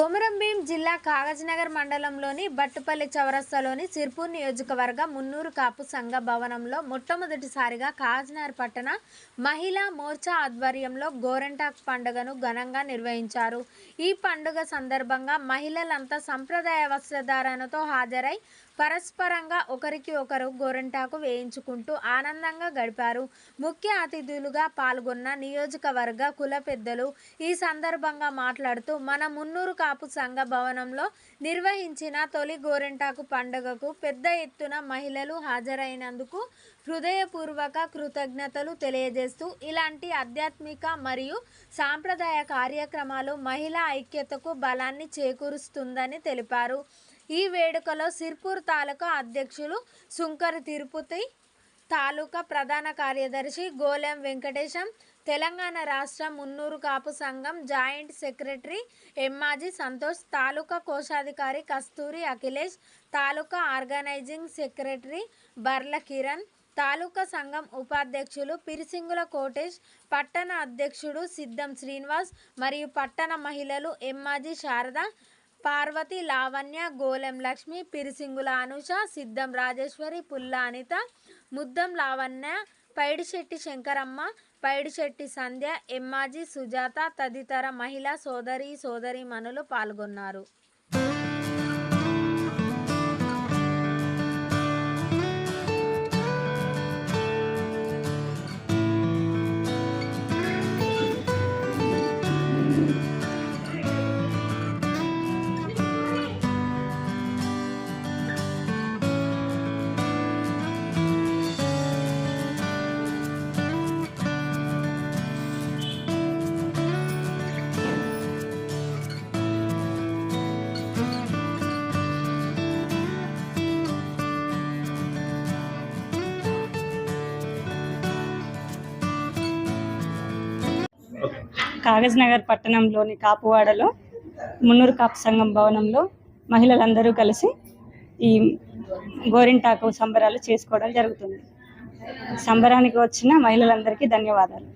కొమరంభీం జిల్లా కాగజ్నగర్ మండలంలోని బట్టుపల్లి చౌరస్తాలోని సిర్పూర్ నియోజకవర్గ మున్నూరు కాపు సంఘ భవనంలో మొట్టమొదటిసారిగా కాగజ్నగర్ పట్టణ మహిళా మోర్చా ఆధ్వర్యంలో గోరెంటాక్ పండుగను ఘనంగా నిర్వహించారు. ఈ పండుగ సందర్భంగా మహిళలంతా సంప్రదాయ వస్త్రధారణతో హాజరై పరస్పరంగా ఒకరికి ఒకరు గోరెంటాకు వేయించుకుంటూ ఆనందంగా గడిపారు. ముఖ్య అతిథులుగా పాల్గొన్న నియోజకవర్గ కుల పెద్దలు ఈ సందర్భంగా మాట్లాడుతూ మన మున్నూరు కాపు సంఘ భవనంలో నిర్వహించిన తొలి గోరెంటాకు పండుగకు పెద్ద ఎత్తున మహిళలు హాజరైనందుకు హృదయపూర్వక కృతజ్ఞతలు తెలియజేస్తూ ఇలాంటి ఆధ్యాత్మిక మరియు సాంప్రదాయ కార్యక్రమాలు మహిళా ఐక్యతకు బలాన్ని చేకూరుస్తుందని తెలిపారు. ఈ వేడుకలో సిర్పూర్ తాలూకా అధ్యక్షులు సుంకర్ తిరుపతి తాలూకా ప్రధాన కార్యదర్శి గోలెం వెంకటేశం తెలంగాణ రాష్ట్ర మున్నూరు కాపు సంఘం జాయింట్ సెక్రటరీ ఎమ్మాజీ సంతోష్ తాలూకా కోశాధికారి కస్తూరి అఖిలేష్ తాలూకా ఆర్గనైజింగ్ సెక్రటరీ బర్ల కిరణ్ తాలూకా సంఘం ఉపాధ్యక్షులు పిరిసింగుల కోటేష్ పట్టణ అధ్యక్షుడు సిద్ధం శ్రీనివాస్ మరియు పట్టణ మహిళలు ఎమ్మాజీ శారద పార్వతి లావణ్య గోలెం లక్ష్మి పిరిసింగుల అనుష సిద్ధం రాజేశ్వరి పుల్ల అనిత ముద్దం లావణ్య పైడిశెట్టి శంకరమ్మ పైడిశెట్టి సంధ్య ఎమ్మాజీ సుజాత తదితర మహిళా సోదరి సోదరీమణులు పాల్గొన్నారు. కాగజ్ నగర్ పట్టణంలోని కాపువాడలో మున్నూరు కాపు సంఘం భవనంలో మహిళలందరూ కలిసి ఈ గోరింటాకు సంబరాలు చేసుకోవడం జరుగుతుంది. సంబరానికి వచ్చిన మహిళలందరికీ ధన్యవాదాలు.